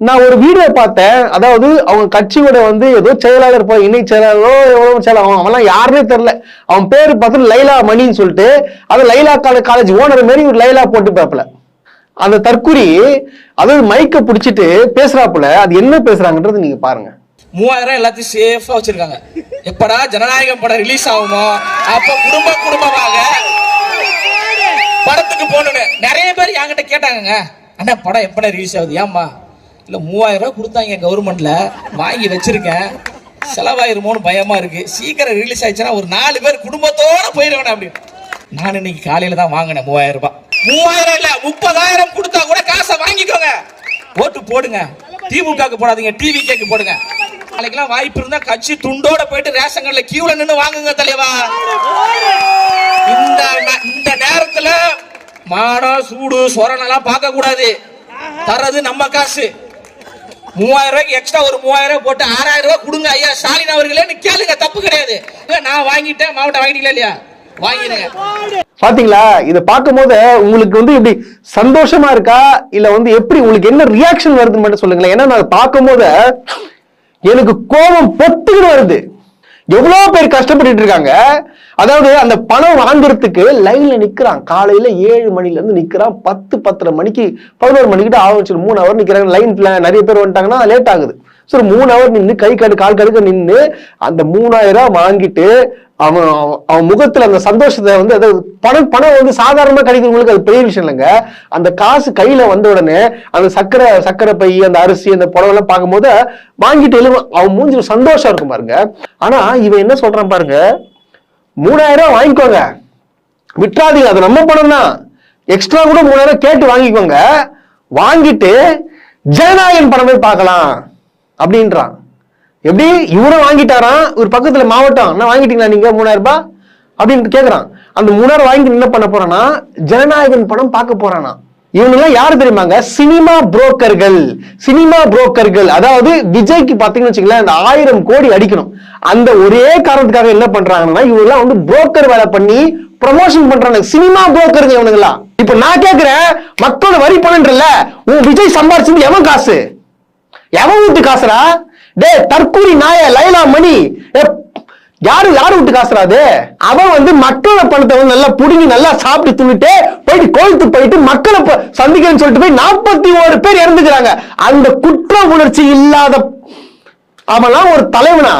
நான் ஒரு வீடியோ பார்த்தேன். அதாவது அவங்க கட்சியோட வந்து ஏதோ செயலாளர் போய் இணை செயலாளரோ எவ்வளவு செயலாளர் அவன் அவன்லாம் யாருன்னே தெரியல. அவன் பேர் பார்த்து லைலா மணின்னு சொல்லிட்டு அது லைலா காலேஜ் ஓனர் மாரி ஒரு லைலா போட்டு பார்ப்பல அந்த தற்குறி அதாவது மைக்கை பிடிச்சிட்டு பேசுறாப்புல. அது என்ன பேசுறாங்கன்றது நீங்க பாருங்க. மூவாயிரம் எல்லாத்தையும் சேஃபா வச்சிருக்காங்க. எப்படா ஜனநாயகம் படம் ரிலீஸ் ஆகுமோ? அப்ப குடும்ப குடும்பமாக படத்துக்கு போகணும்னு நிறைய பேர் என்கிட்ட கேட்டாங்கங்க. அண்ணா படம் எப்படா ரிலீஸ் ஆகுது? ஏம்மா? இல்ல மூவாயிரம் ரூபாய் கொடுத்தாங்க கவர்மெண்ட்ல வாங்கி வச்சிருக்கேன். செலவாயிருமோன்னு பயமா இருக்கு. சீக்கிரம் ரிலீஸ் ஆயிடுச்சுன்னா ஒரு நாலு பேர் குடும்பத்தோட போயிருவேன் அப்படின்னு நான் இன்னைக்கு காலையில தான் வாங்கினேன் மூவாயிரம் ரூபாய். மூவாயிரம் இல்ல முப்பதாயிரம் கொடுத்தா கூட காசை வாங்கிக்கோங்க. ஓட்டு போடுங்க. திமுகக்கு போடாதீங்க டிவி கேக்கு போடுங்க. நாளைக்கெல்லாம் வாய்ப்பு இருந்தா கட்சி துண்டோட போயிட்டு ரேஷன் கடையில கியூல நின்று வாங்குங்க தலைவா. இந்த இந்த நேரத்துல மானம் சூடு சொரணெல்லாம் பார்க்க கூடாது தர்றது நம்ம காசு. மூவாயிரம் ரூபாய்க்கு எக்ஸ்ட்ரா ஒரு மூவாயிரம் ரூபாய் போட்டு ஆறாயிரம் ரூபாய் கொடுங்க ஐயா ஸ்டாலின் அவர்களேன்னு கேளுங்க தப்பு கிடையாது. நான் வாங்கிட்டேன் மாவட்டம் வாங்கிட்டீங்களா இல்லையா? வாங்கிடுங்க. பாத்தீங்களா? இத பார்க்கும்போது உங்களுக்கு வந்து இப்படி சந்தோஷமா இருக்கா? இல்ல வந்து எப்படி உங்களுக்கு என்ன ரியாக்ஷன் வருதுன்னு மட்டும் சொல்லுங்களேன். ஏன்னா நான் பார்க்கும்போது எனக்கு கோபம் பொத்துக்கிட்டு வருது. எவ்வளவு பேர் கஷ்டப்பட்டு இருக்காங்க? அதாவது அந்த பணம் வாங்குறதுக்கு லைன்ல நிக்கிறான். காலையில ஏழு மணில இருந்து நிக்கிறான். பத்து பத்தரை மணிக்கு பதினோரு மணிக்கிட்ட ஆரம்பிச்சு மூணு ஹவர் நிக்கிறாங்க. லைன்ல நிறைய பேர் வந்துட்டாங்கன்னா லேட் ஆகுது. சரி மூணு ஹவர் நின்று கை கடு கால் கடுக்க நின்று அந்த மூணாயிரம் வாங்கிட்டு அவன் அவன் அவன் முகத்துல அந்த சந்தோஷத்தை வந்து அதாவது பணம் பணம் வந்து சாதாரணமா கிடைக்கிறவங்களுக்கு அது பெரிய விஷயம் இல்லைங்க. அந்த காசு கையில வந்த உடனே அந்த சக்கரை சக்கரை பை அந்த அரிசி அந்த புடவை எல்லாம் பார்க்கும்போது வாங்கிட்டு எழுவ அவன் மூஞ்சி சந்தோஷம் இருக்கும் பாருங்க. ஆனா இவன் என்ன சொல்றான் பாருங்க மூணாயிரம் வாங்கிக்கோங்க. விட்டுறாதீங்க அது நம்ம பணம் தான். எக்ஸ்ட்ரா கூட மூணாயிரம் கேட்டு வாங்கிக்கோங்க. வாங்கிட்டு ஜனநாயகன் பணமே பார்க்கலாம். அப்படின்றான். எப்படி? இவரும் வாங்கிட்டாராம் ஒரு பக்கத்துல மாவட்டம். என்ன வாங்கிட்டீங்களா நீங்க? மூணாயிரம் ரூபாய்? அப்படின்னு கேக்குறான். அந்த மூணாயிரம் வாங்கி என்ன பண்ண போறானா ஜனநாயகன் படம் பார்க்க போறானா. இவங்கெல்லாம் யாரு தெரியுமாங்க? சினிமா புரோக்கர்கள். சினிமா புரோக்கர்கள். அதாவது விஜய்க்கு பாத்தீங்கன்னு வச்சுங்களேன் அந்த ஆயிரம் கோடி அடிக்கணும். அந்த ஒரே காரணத்துக்காக என்ன பண்றாங்கன்னா இவங்கெல்லாம் வந்து புரோக்கர் வேலை பண்ணி ப்ரமோஷன் பண்றாங்க சினிமா புரோக்கருங்க இவனுங்களா இப்ப நான் கேக்குறேன் மக்களோட வரி பணம்ன்றல உன் விஜய் சம்பாரிச்சது எவன் காசு? எவன் வீட்டு காசுடா? டேய் தற்கூரி நாய லைலா மணி. ஏ, யாரு யாரு வீட்டு காசுடா அது? அவன் வந்து மக்களோட பணத்தை வந்து நல்லா புடுங்கி நல்லா சாப்பிட்டு துணிட்டு போயிட்டு கோயிலுக்கு போயிட்டு மக்களை சந்திக்கிறேன்னு சொல்லிட்டு போய் நாற்பத்தி ஒரு பேர் இறந்துக்கிறாங்க. அந்த குற்ற உணர்ச்சி இல்லாத அவனா ஒரு தலைவனா?